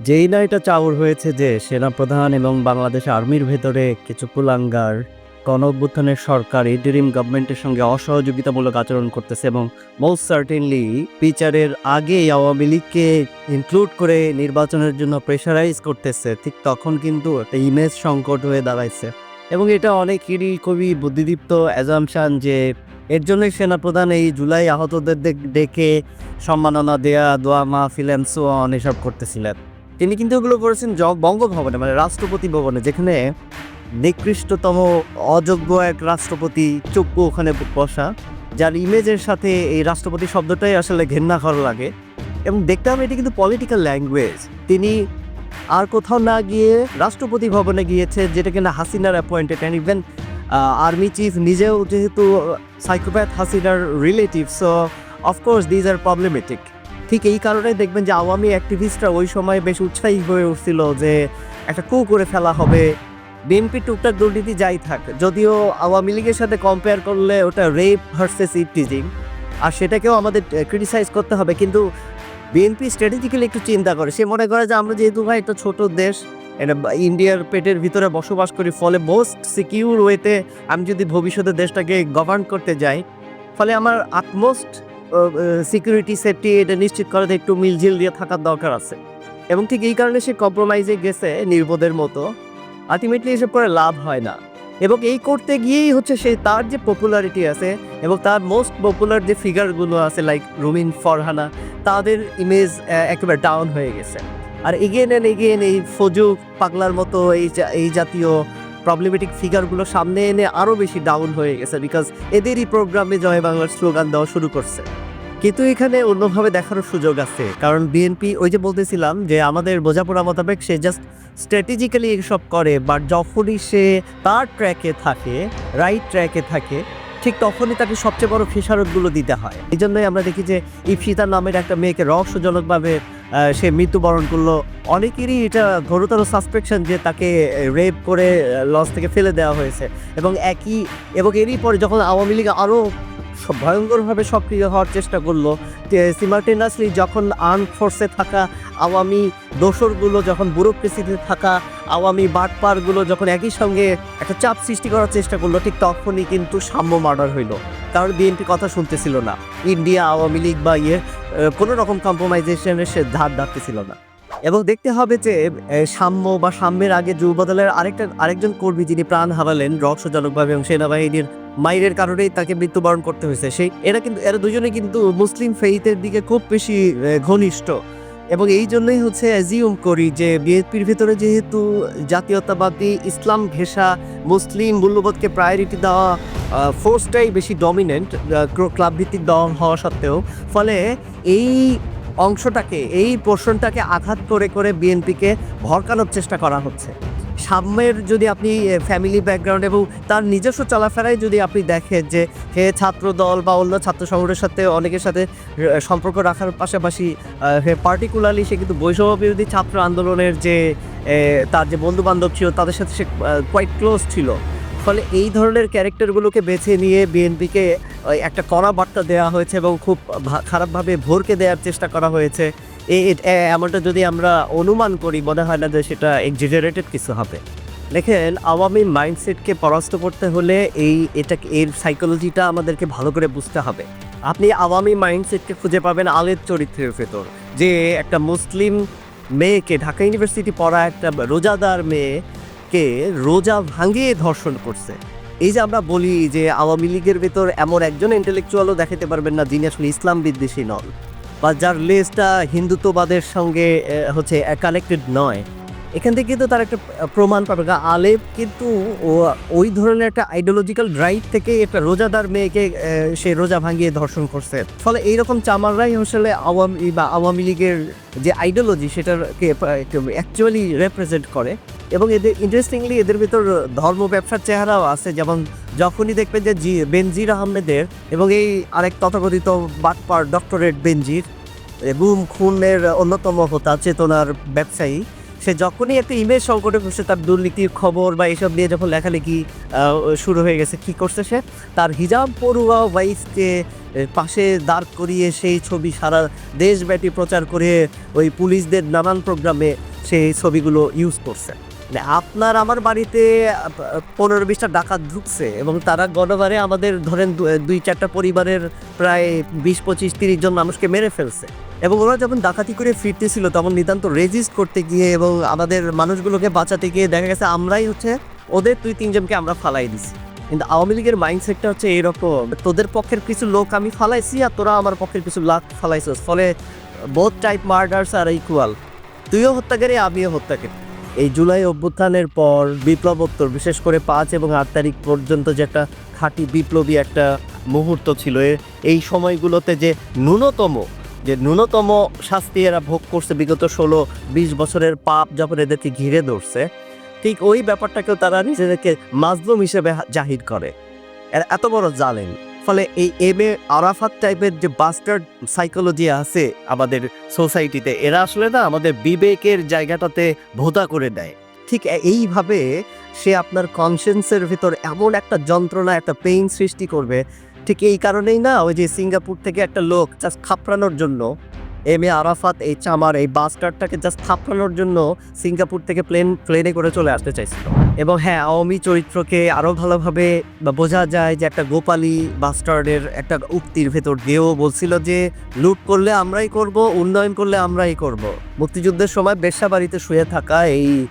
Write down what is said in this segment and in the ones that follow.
যেই না এটা চাউর হয়েছে যে সেনাপ্রধান এবং বাংলাদেশ আর্মির ভেতরে কিছু কুলাঙ্গার গণ সরকার ইন্টারিম গভর্নমেন্টের সঙ্গে অসহযোগিতামূলক আচরণ করতেছে এবং মোস্ট সার্টেনলি বিচারের আগে আওয়ামী লীগকে ইনক্লুড করে নির্বাচনের জন্য প্রেশারাইজ করতেছে। ঠিক তখন কিন্তু একটা ইমেজ সংকট হয়ে দাঁড়াইছে। এবং এটা অনেকেরই খুবই বুদ্ধিদীপ্ত অ্যাজামশান যে এর জন্যই সেনাপ্রধান এই জুলাই আহতদের ডেকে সম্মাননা দেয়া, দোয়া, মাহফিল অ্যান্ড সো অন এসব করতেছিলেন। তিনি কিন্তু ওগুলো করেছেন বঙ্গভবনে মানে রাষ্ট্রপতি ভবনে, যেখানে নিকৃষ্টতম, অযোগ্য এক রাষ্ট্রপতি চক্ষু ওখানে বসা, যার ইমেজের সাথে এই রাষ্ট্রপতি শব্দটাই আসলে ঘেন্না করা লাগে। এবং দেখতাম এটি কিন্তু পলিটিক্যাল ল্যাঙ্গুয়েজ তিনি আর কোথাও না গিয়ে রাষ্ট্রপতি ভবনে গিয়েছে, যেটা কিনা হাসিনার appointed and even army chief নিজেও যেহেতু সাইকোপ্যাথ হাসিনার relative so of course these are problematic ঠিক এই কারণে দেখবেন যে আওয়ামী অ্যাক্টিভিস্টরা ওই সময় বেশ উৎসাহী হয়ে উঠছিল যে একটা কু করে ফেলা হবে। বিএনপি, টুকটাক দুর্নীতি যাই থাক, যদিও আওয়ামী লীগের সাথে কম্পেয়ার করলে ওটা রেপ ভার্সেস ইটিজিং আর সেটাকেও আমাদের ক্রিটিসাইজ করতে হবে। কিন্তু বিএনপি স্ট্র্যাটেজিক্যালি একটু চিন্তা করে। সে মনে করে যে আমরা যেহেতু ভাই একটা ছোট দেশ, এটা ইন্ডিয়ার পেটের ভিতরে বসবাস করি, ফলে মোস্ট সিকিউর ওয়েতে আমি যদি ভবিষ্যতে দেশটাকে গভর্ন করতে যাই, ফলে আমার আটমোস্ট সিকিউরিটি সেফটি এটা নিশ্চিত করাতে একটু মিলঝিল দিয়ে থাকার দরকার আছে। এবং ঠিক এই কারণে সে কম্প্রোমাইজে গেছে নির্বোধের মতো। আলটিমেটলি এসব করে লাভ হয় না। এবং এই করতে গিয়েই হচ্ছে সে তার যে পপুলারিটি আছে এবং তার মোস্ট পপুলার যে ফিগারগুলো আছে লাইক রুমিন, ফরহানা, তাদের ইমেজ একেবারে ডাউন হয়ে গেছে। আর এগেন অ্যান্ড এগেন এই ফজু পাগলার মতো, এই এই জাতীয় প্রবলেমেটিক ফিগারগুলো সামনে এনে আরও বেশি ডাউন হয়ে গেছে বিকজ এদেরই প্রোগ্রামে জয় বাংলার স্লোগান দেওয়া শুরু করছে। কিন্তু এখানে অন্যভাবে দেখারও সুযোগ আছে। কারণ বিএনপি ওই যে বলতেছিলাম যে আমাদের বোঝাপড়া মোতাবেক সে জাস্ট স্ট্র্যাটেজিক্যালি এসব করে বাট যখনই সে তার ট্র্যাকে থাকে রাইট ট্র্যাকে থাকে ঠিক তখনই তাকে সবচেয়ে বড় খেসারতগুলো দিতে হয়। এই জন্যই আমরা দেখি যে ইপসিতা নামের একটা মেয়েকে রহস্যজনকভাবে সে মৃত্যুবরণ করল। অনেকেরই এটা ঘোরতর সাসপেকশন যে তাকে রেপ করে লস থেকে ফেলে দেওয়া হয়েছে। এবং একই, এবং এরই পরে যখন আওয়ামী লীগ আরও ভয়ঙ্করভাবে সক্রিয় হওয়ার চেষ্টা করল। সিমাল্টেনাসলি যখন আর্ম ফোর্সে থাকা, আওয়ামী দোসরগুলো যখন ব্যুরোক্রেসিতে থাকা, আওয়ামী বাটপারগুলো যখন একই সঙ্গে একটা চাপ সৃষ্টি করার চেষ্টা করল, ঠিক তখনই কিন্তু সাম্য মার্ডার হইল। কারণ বিএনপি কথা শুনতেছিল না। ইন্ডিয়া, আওয়ামী লীগ বা ইয়ে কোনো রকম কম্প্রোমাইজেশনের সে ধার ধারতেছিল না। এবং দেখতে হবে যে সাম্য বা সাম্যের আগে যুব বদলের আরেকটা, আরেকজন কর্মী যিনি প্রাণ হারালেন, রহস্যজনকভাবে এবং সেনাবাহিনীর মাইরের কারণেই তাকে মৃত্যুবরণ করতে হয়েছে। সেই এরা কিন্তু, এরা দুজনে কিন্তু মুসলিম ফেইথের দিকে খুব বেশি ঘনিষ্ঠ। এবং এই জন্যই হচ্ছে অ্যাজিউম করি যে বিএনপির ভিতরে যেহেতু জাতীয়তাবাদী, ইসলাম ঘেঁষা, মুসলিম মূল্যবোধকে প্রায়োরিটি দেওয়া ফোর্সটাই বেশি ডমিনেন্ট ক্লাব ভিত্তিক দল হওয়া সত্ত্বেও, ফলে এই অংশটাকে, এই পোর্শনটাকে আঘাত করে করে বিএনপিকে ভরকানোর চেষ্টা করা হচ্ছে। সাম্যের যদি আপনি ফ্যামিলি ব্যাকগ্রাউন্ড এবং তার নিজস্ব চলাফেরায় যদি আপনি দেখেন যে হে ছাত্র দল বা অন্য ছাত্র সংগঠনের সাথে অনেকের সাথে সম্পর্ক রাখার পাশাপাশি হে পার্টিকুলারলি সে কিন্তু বৈষম্য বিরোধী ছাত্র আন্দোলনের যে তার যে বন্ধু বান্ধব ছিল তাদের সাথে সে কোয়াইট ক্লোজ ছিল। ফলে এই ধরনের ক্যারেক্টারগুলোকে বেছে নিয়ে বিএনপিকে একটা কড়া বার্তা দেওয়া হয়েছে এবং খুব খারাপভাবে ভোরকে দেওয়ার চেষ্টা করা হয়েছে। এমনটা যদি আমরা অনুমান করি, মনে হয় না যে সেটা এক্সিজারেটেড কিছু হবে। দেখেন, আওয়ামী মাইন্ডসেটকে পরাস্ত করতে হলে এই এটা এর সাইকোলজিটা আমাদেরকে ভালো করে বুঝতে হবে। আপনি আওয়ামী মাইন্ডসেটকে খুঁজে পাবেন আলের চরিত্রের ভেতর, যে একটা মুসলিম মেয়েকে ঢাকা ইউনিভার্সিটি পড়া একটা রোজাদার মেয়েকে রোজা ভাঙিয়ে ধর্ষণ করছে। এই যে আমরা বলি যে আওয়ামী লীগের ভেতর এমন একজন ইন্টেলেকচুয়ালও দেখাতে পারবেন না, যিনি আসলে ইসলাম বিদ্বেষী নন। বা যার লেজটা হিন্দুত্ববাদের সঙ্গে হচ্ছে কানেক্টেড নয়। এখান থেকে কিন্তু তার একটা প্রমাণ পাবে। আলেপ কিন্তু ওই ধরনের একটা আইডিওলজিক্যাল ড্রাইভ থেকে একটা রোজাদার মেয়েকে সে রোজা ভাঙিয়ে ধর্ষণ করছে। ফলে এইরকম চামাররাই আসলে আওয়ামী বা আওয়ামী লীগের যে আইডিওলজি সেটাকে অ্যাকচুয়ালি রেপ্রেজেন্ট করে। এবং এদের ইন্টারেস্টিংলি এদের ভিতর ধর্ম ব্যবসার চেহারাও আছে। যেমন যখনই দেখবেন যে জি, বেনজির আহমেদের এবং এই আরেক তথাকথিত বাটপার ডক্টরেট বেনজির গুম খুনের অন্যতম হোতা চেতনার ব্যবসায়ী, সে যখনই একটা ইমেজ সংকটে পড়ছে তার দুর্নীতির খবর বা এইসব নিয়ে যখন লেখালেখি শুরু হয়ে গেছে, কি করছে সে? তার হিজাব পড়ুয়া ওয়াইফকে পাশে দাঁড় করিয়ে সেই ছবি সারা দেশব্যাপী প্রচার করে ওই পুলিশদের নানান প্রোগ্রামে সেই ছবিগুলো ইউজ করছে। মানে আপনার আমার বাড়িতে পনেরো বিশটা ডাকাত ঢুকছে এবং তারা গণবারে আমাদের ধরেন দুই চারটা পরিবারের প্রায় বিশ পঁচিশ তিরিশ জন মানুষকে মেরে ফেলছে। এবং ওরা যখন ডাকাতি করে ফিরতেছিল, তখন নিতান্ত রেজিস্ট করতে গিয়ে এবং আমাদের মানুষগুলোকে বাঁচাতে গিয়ে দেখা গেছে আমরাই হচ্ছে ওদের দুই তিনজনকে আমরা ফালাই দিছি। কিন্তু আওয়ামী লীগের মাইন্ডসেটটা হচ্ছে এরকম তোদের পক্ষের কিছু লোক আমি ফালাইছি আর তোরা আমার পক্ষের কিছু লাখ ফালাইছিস। ফলে both type murders are equal তুইও হত্যাকারী, আমিও হত্যাকারী। এই জুলাই অভ্যুত্থানের পর বিপ্লবোত্তর বিশেষ করে পাঁচ এবং আট তারিখ পর্যন্ত যে একটা খাঁটি বিপ্লবী একটা মুহূর্ত ছিল এই সময়গুলোতে যে ন্যূনতম যে ন্যূনতম শাস্তি এরা ভোগ করছে বিগত ষোলো, বিশ বছরের পাপ যখন এদেরকে ঘিরে ধরছে, ঠিক ওই ব্যাপারটাকেও তারা নিজেদেরকে মাজলুম হিসেবে জাহির করে। এরা এত বড় জালেন ফলে এই এম এ আরাফাত টাইপের যে বাস্টার্ড সাইকোলজি আছে আমাদের সোসাইটিতে এরা আসলে না আমাদের বিবেকের জায়গাটাতে ভোতা করে দেয়। ঠিক এইভাবে সে আপনার কনসেন্সের ভিতর এমন একটা যন্ত্রণা, একটা পেইন সৃষ্টি করবে। ঠিক এই কারণেই না ওই যে সিঙ্গাপুর থেকে একটা লোক জাস্ট খাপড়ানোর জন্য এম এ আরাফাত, এই চামার, এই বাস বাস্টারটাকে জাস্ট থাপানোর জন্য সিঙ্গাপুর থেকে প্লেন প্লেনে করে চলে আসতে চাইছিল। এবং হ্যাঁ আওয়ামী চরিত্রকে আরও ভালোভাবে বোঝা যায় যে একটা গোপালী বাস্টার্ডের একটা উক্তির ভেতর দিয়েও বলছিল যে, লুট করলে আমরাই করব, উন্নয়ন করলে আমরাই করব। মুক্তিযুদ্ধের সময় বেশাবাড়িতে শুয়ে থাকা এই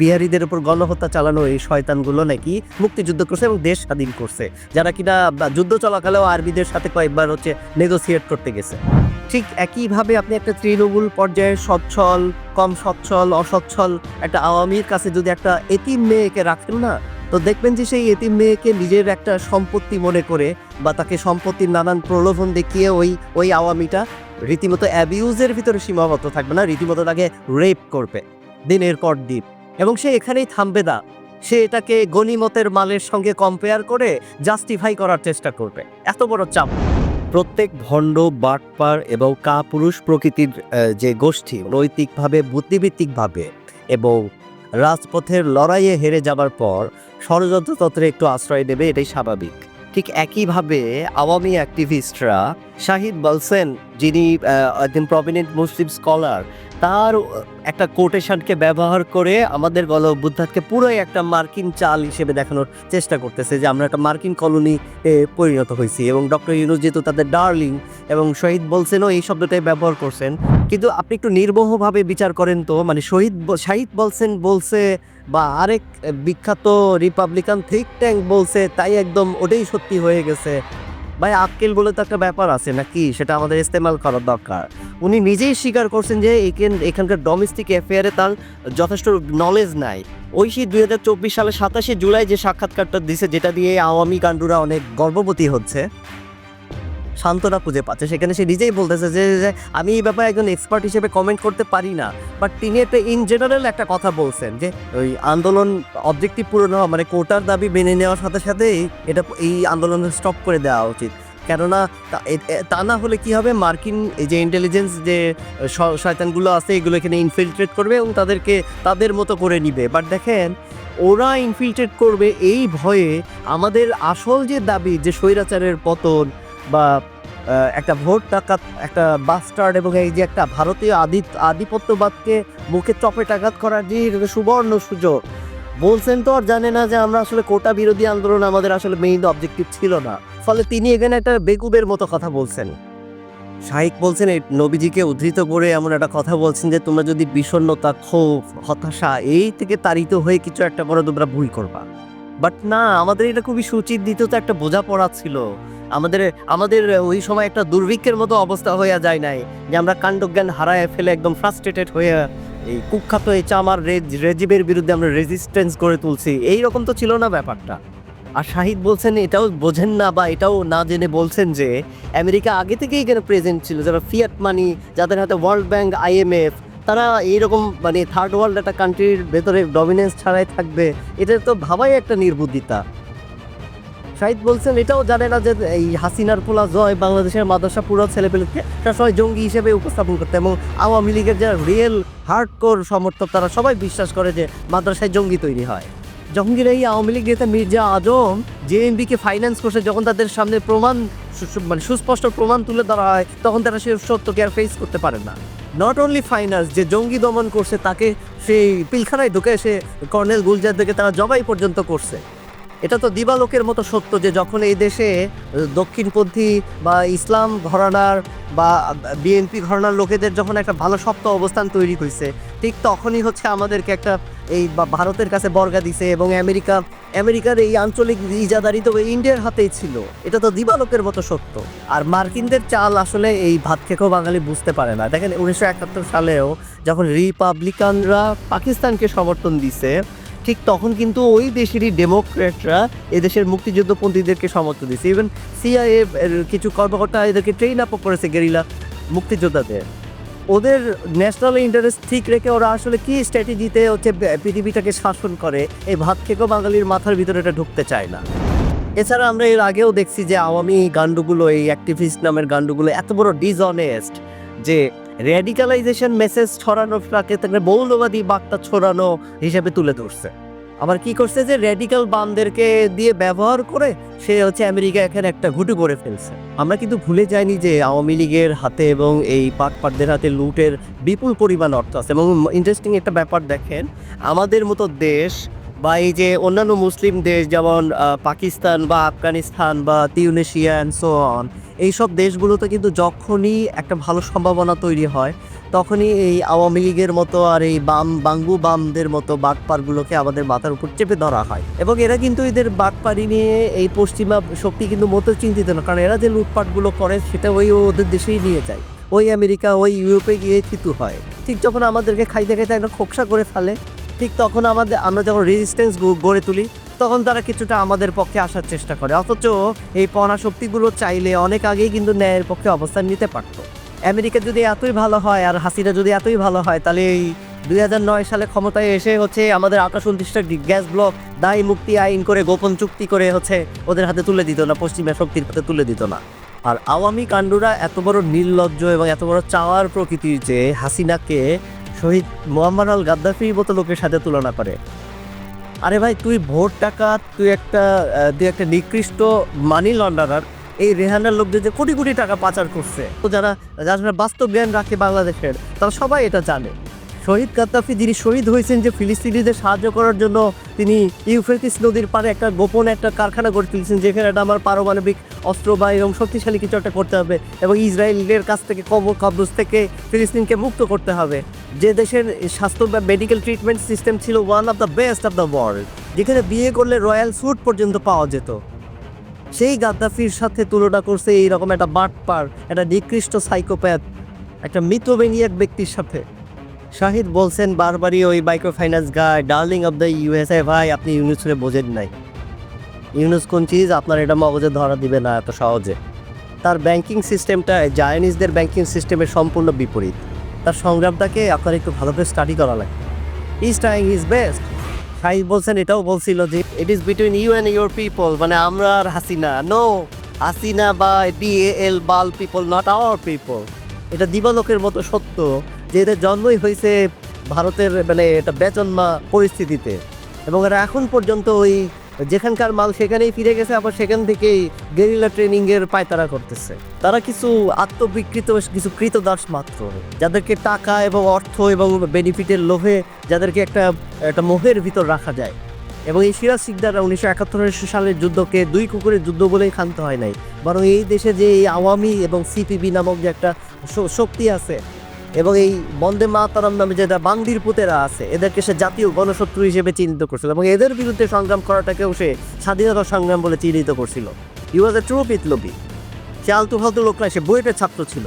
বিহারীদের উপর গণহত্যা চালানো এই শয়তানগুলো নাকি মুক্তিযুদ্ধ করছে এবং দেশ স্বাধীন করছে। যারা কিনা যুদ্ধ চলাকালেও আরবিদের সাথে কয়েকবার হচ্ছে নেগোসিয়েট করতে গেছে। ঠিক একইভাবে আপনি একটা তৃণমূল পর্যায়ে সচ্ছল, কম সচ্ছল, অসচ্ছল একটা আওয়ামীর কাছে যদি একটা এতিম মেয়েকে রাখেন না, তো দেখবেন যে সেই এতিম মেয়েকে নিজের একটা সম্পত্তি মনে করে বা তাকে সম্পত্তির নানান প্রলোভন দেখিয়ে ওই ওই আওয়ামীটা রীতিমতো অ্যাবিউজের ভিতরে সীমাবদ্ধ থাকবে না রীতিমতো তাকে রেপ করবে। দিনের পর দিন। এবং সে এখানেই থামবে না। সে এটাকে গণিমতের মালের সঙ্গে কম্পেয়ার করে জাস্টিফাই করার চেষ্টা করবে। এত বড় চাপ। প্রত্যেক ভণ্ড, বাটপার এবং কাপুরুষ প্রকৃতির যে গোষ্ঠী নৈতিকভাবে বুদ্ধিভিত্তিকভাবে এবং রাজপথের লড়াইয়ে হেরে যাবার পর ষড়যন্ত্রতন্ত্রে একটু আশ্রয় দেবে এটাই স্বাভাবিক। ঠিক একইভাবে আওয়ামী অ্যাক্টিভিস্টরা শাহিদ বলসেন যিনি আহ, একজন প্রমিনেন্ট মুসলিম স্কলার তার একটা কোটেশনকে ব্যবহার করে আমাদের গণ অভ্যুত্থানকে পুরোই একটা মার্কিন চাল হিসেবে দেখানোর চেষ্টা করতেছে যে আমরা একটা মার্কিন কলোনি পরিণত হয়েছি। এবং ডক্টর ইউনুস যেহেতু তাদের ডার্লিং এবং শহীদ বলছেনও এই শব্দটাই ব্যবহার করছেন। কিন্তু আপনি একটু নির্বহভাবে বিচার করেন তো মানে শহীদ শাহিদ বলসেন বলছে বা আরেক বিখ্যাত রিপাবলিকান থিক ট্যাঙ্ক বলছে তাই একদম ওটাই সত্যি হয়ে গেছে। ভাই, আক্কেল বলে তো একটা ব্যাপার আছে নাকি? সেটা আমাদের ইস্তেমাল করার দরকার। উনি নিজেই স্বীকার করছেন যে এখান, এখানকার ডোমেস্টিক অ্যাফেয়ারে তার যথেষ্ট নলেজ নাই। ওই সেই দুই হাজার চব্বিশ সালে সাতাশে জুলাই যে সাক্ষাৎকারটা দিছে, যেটা দিয়ে আওয়ামী কাণ্ডুরা অনেক গর্ভবতী হচ্ছে। সান্ত্বনা খুঁজে পাচ্ছে। সেখানে সে নিজেই বলতেছে যে আমি এই ব্যাপারে একজন এক্সপার্ট হিসেবে কমেন্ট করতে পারি না। বাট তিনি একটা ইন জেনারেল একটা কথা বলছেন যে, ওই আন্দোলন অবজেক্টিভ পূরণ হওয়া মানে কোটার দাবি মেনে নেওয়ার সাথে সাথেই এটা, এই আন্দোলন স্টপ করে দেওয়া উচিত। কেননা তা- না হলে কি হবে? মার্কিন যে ইন্টেলিজেন্স যে শয়তানগুলো আছে, এগুলো এখানে ইনফিল্ট্রেট করবে এবং তাদেরকে, তাদের মতো করে নিবে। বাট দেখেন, ওরা ইনফিল্ট্রেট করবে এই ভয়ে আমাদের আসল যে দাবি, যে স্বৈরাচারের পতন বা একটা ভোট টাকাত একটা বাস্টার্ড এবং এই যে একটা ভারতীয় আদি আধিপত্যবাদকে মুখে চপে টাকাত করার যে সুবর্ণ সুযোগ, বলছেন তো আর জানে না যে আমরা আসলে কোটা বিরোধী আন্দোলন আমাদের আসলে মেইন অবজেক্টিভ ছিল না। ফলে তিনি এখানে একটা বেকুবের মতো কথা বলছেন। শাহিক বলছেন, এই নবীজিকে উদ্ধৃত করে এমন একটা কথা বলছেন যে তোমরা যদি বিষণ্ণতা, ক্ষোভ, হতাশা এই থেকে তাড়িত হয়ে কিছু একটা বড় তোমরা ভুল করবা। বাট না, আমাদের এটা খুবই সুচিন্তিত তো একটা বোঝাপড়া ছিল। আমাদের আমাদের ওই সময় একটা দুর্ভিক্ষের মতো অবস্থা হয়ে যায় নাই যে আমরা কাণ্ডজ্ঞান হারায় ফেলে একদম ফ্রাস্ট্রেটেড হয়ে এই কুখ্যাত এই চামার রেজ- রেজিমের বিরুদ্ধে আমরা রেজিস্ট্যান্স করে তুলছি। এই রকম তো ছিল না ব্যাপারটা। আর শাহিদ বলছেন, এটাও বোঝেন না বা এটাও না জেনে বলছেন যে আমেরিকা আগে থেকেই এখানে প্রেজেন্ট ছিল, যারা ফিয়াট মানি যাদের হাতে ওয়ার্ল্ড ব্যাংক আইএমএফ তারা এইরকম মানে থার্ড ওয়ার্ল্ড একটা কান্ট্রির ভেতরে ডমিনেন্স ছাড়াই থাকবে, এটা তো ভাবাই একটা নির্বুদ্ধিতা। শাহিদ বলছেন, এটাও জানে না যে এই হাসিনার পোলা জয় বাংলাদেশের মাদ্রাসা পুরো ছেলেপেলেকে সবাই জঙ্গি হিসেবে উপস্থাপন করতে এবং আওয়ামী লীগের যারা রিয়েল হার্ডকোর সমর্থক, তারা সবাই বিশ্বাস করে যে মাদ্রাসায় জঙ্গি তৈরি হয়। জঙ্গির এই আওয়ামী লীগ নেতা মির্জা আজম জেএমবিকে ফাইন্যান্স করছে, যখন তাদের সামনে প্রমাণ মানে সুস্পষ্ট প্রমাণ তুলে ধরা হয়, তখন তারা সে সত্যকে আর ফেস করতে পারে না। নট অনলি ফাইনার্স যে জঙ্গি দমন করছে, তাকে সেই পিলখানায় ঢুকে সে কর্নেল গুলজারদেরকে তারা জবাই পর্যন্ত করছে। এটা তো দিবালোকের মতো সত্য যে যখন এই দেশে দক্ষিণপন্থী বা ইসলাম ঘরানার বা বিএনপি ঘরানার লোকেদের যখন একটা ভালো শক্ত অবস্থান তৈরি হয়েছে ঠিক তখনই হচ্ছে আমাদেরকে একটা এই ভারতের কাছে বর্গা দিছে এবং আমেরিকা, আমেরিকার এই আঞ্চলিক ইজাদারি তো ইন্ডিয়ার হাতেই ছিল। এটা তো দিবালোকের মতো সত্য। আর মার্কিনদের চাল আসলে এই ভাত খেকেও বাঙালি বুঝতে পারে না। দেখেন উনিশশো একাত্তর সালেও যখন রিপাবলিকানরা পাকিস্তানকে সমর্থন দিছে ঠিক তখন কিন্তু ওই দেশেরই ডেমোক্রেটরা এদেশের মুক্তিযুদ্ধপন্থীদেরকে সমর্থন দিচ্ছে ইভেন সিআইএ কিছু কর্মকর্তা এদেরকে ট্রেন আপও করেছে গেরিলা মুক্তিযোদ্ধাদের। ওদের ন্যাশনাল ইন্টারেস্ট ঠিক রেখে ওরা আসলে কি স্ট্র্যাটেজিতে হচ্ছে পৃথিবীটাকে শাসন করে, এই ভাত খেকেও বাঙালির মাথার ভিতরে এটা ঢুকতে চায় না। এছাড়া আমরা এর আগেও দেখছি যে আওয়ামী গান্ডুগুলো এই অ্যাক্টিভিস্ট নামের গান্ডুগুলো এত বড় ডিসঅনেস্ট যে রেডিকালাইজেশন মেসেজ ছড়ানোটাকে তাকে মৌলবাদী বার্তা ছড়ানো হিসেবে তুলে ধরছে। আবার কি করছে যে রেডিকাল বামদেরকে দিয়ে ব্যবহার করে সে হচ্ছে আমেরিকা এখানে একটা ঘুটু করে ফেলছে। আমরা কিন্তু ভুলে যাইনি যে আওয়ামী লীগের হাতে এবং এই পাটপাটদের হাতে লুটের বিপুল পরিমাণ অর্থ আছে। এবং ইন্টারেস্টিং একটা ব্যাপার দেখেন, আমাদের মতো দেশ বা এই যে অন্যান্য মুসলিম দেশ, যেমন পাকিস্তান বা আফগানিস্তান বা তিউনেশিয়া অ্যান্ড সো অন এইসব দেশগুলোতে কিন্তু যখনই একটা ভালো সম্ভাবনা তৈরি হয়, তখনই এই আওয়ামী লীগের মতো আর এই বাম, বাঙ্গু বামদের মতো বাটপারগুলোকে আমাদের মাথার উপর চেপে ধরা হয়। এবং এরা কিন্তু এদের বাটপারি নিয়ে এই পশ্চিমা শক্তি কিন্তু মতো চিন্তিত না, কারণ এরা যে লুটপাটগুলো করে সেটা ওই ওদের দেশেই নিয়ে যায়। ওই আমেরিকা, ওই ইউরোপে গিয়ে থিতু হয়। ঠিক যখন আমাদেরকে খাইতে খাইতে একটা খোকসা করে ফেলে ঠিক তখন আমাদের আমরা যখন রেজিস্ট্যান্স গড়ে তুলি, তখন তারা কিছুটা আমাদের পক্ষে আসার চেষ্টা করে। অথচ এই পণা শক্তিগুলো চাইলে অনেক আগেই কিন্তু ন্যায়ের পক্ষে অবস্থান নিতে পারতো। আমেরিকা যদি এতই ভালো হয় আর হাসিনা যদি এতই ভালো হয়, তাহলে এই দু হাজার নয় সালে ক্ষমতায় এসে হচ্ছে আমাদের আকাশ উনত্রিশটা গ্যাস ব্লক, দায় মুক্তি আইন করে, গোপন চুক্তি করে হচ্ছে ওদের হাতে তুলে দিত না, পশ্চিমা শক্তির হাতে তুলে দিত না। আর আওয়ামী কাণ্ডরা এত বড় নির্লজ্জ এবং এত বড় চাওয়ার প্রকৃতির যে হাসিনাকে শহীদ মোহাম্মদ আল গাদ্দাফির মতো লোকের সাথে তুলনা করে। আরে ভাই, তুই ভোট টাকা তুই একটা তুই একটা নিকৃষ্ট মানি লন্ডারার এই রেহানার লোকদের যে কোটি কোটি টাকা পাচার করছে। তো যারা যারা বাস্তব জ্ঞান রাখে বাংলাদেশের, তারা সবাই এটা জানে। শহীদ গাদ্দাফি যিনি শহীদ হয়েছেন যে ফিলিস্তিনিদের সাহায্য করার জন্য তিনি ইউফ্রেটিস নদীর পারে একটা গোপন একটা কারখানা গড়ে তুলেছেন, যেখানে একটা আমার পারমাণবিক অস্ত্র বা এরকম শক্তিশালী কিছু একটা করতে হবে এবং ইসরায়েলের কাছ থেকে কব কবরুজ থেকে ফিলিস্তিনকে মুক্ত করতে হবে। যে দেশের স্বাস্থ্য বা মেডিকেল ট্রিটমেন্ট সিস্টেম ছিল one of the best of the world যেখানে বিয়ে করলে রয়্যাল স্যুট পর্যন্ত পাওয়া যেত। সেই গাদ্দাফির সাথে তুলনা করছে এইরকম একটা বাটপার, একটা নিকৃষ্ট সাইকোপ্যাথ একটা মিথোবেনিয়াক ব্যক্তির সাথে। শাহিদ বলছেন, বারবারই ওই micro finance guy darling of the USA ভাই, আপনি ইউনুসরে বোঝেন নাই। ইউনুস কোন চিজ? আপনার এটা মগজে ধরা দিবে না এত সহজে। তার ব্যাংকিং সিস্টেমটা জায়নিজদের ব্যাংকিং সিস্টেমের সম্পূর্ণ বিপরীত। তার সংগ্রামটাকে আপনার একটু ভালো করে স্টাডি করা লাগে is trying is best Shahid বলছেন, এটাও বলছিল যে it is between you and your people মানে আমরা আর হাসিনা। নো হাসিনা বা বিএল বাল পিপল নট আওয়ার পিপল এটা দিবালোকের মতো সত্য যে এদের জন্মই হয়েছে ভারতের মানে এটা বেচনমা পরিস্থিতিতে। এবং এরা এখন পর্যন্ত ওই যেখানকার মাল সেখানেই ফিরে গেছে, আবার সেখান থেকেই গেরিলা ট্রেনিং এর পায়তারা করতেছে। তারা কিছু আত্মবিকৃত, কিছু কৃতদাস মাত্র, যাদেরকে টাকা এবং অর্থ এবং বেনিফিটের লোভে, যাদেরকে একটা একটা মোহের ভিতর রাখা যায়। এবং এই সিরাজ সিকদার উনিশশো একাত্তর সালের যুদ্ধকে দুই কুকুরের যুদ্ধ বলেই ক্ষান্ত হয় নাই। বরং এই দেশে যে এই আওয়ামী এবং সিপিবি নামক যে একটা শক্তি আছে এবং এই বন্দে মাতারাম নামে যেটা বান্দির পুতেরা আছে, এদেরকে সে জাতীয় গণশত্রু হিসেবে চিহ্নিত করছিল এবং এদের বিরুদ্ধে সংগ্রাম করাটাকেও সে স্বাধীনতা সংগ্রাম বলে চিহ্নিত করছিল। ইউ ওয়াজ এ ট্রু বিপ্লবী সে আলতু ফালতু লোক নয় সে বুয়েটের ছাত্র ছিল।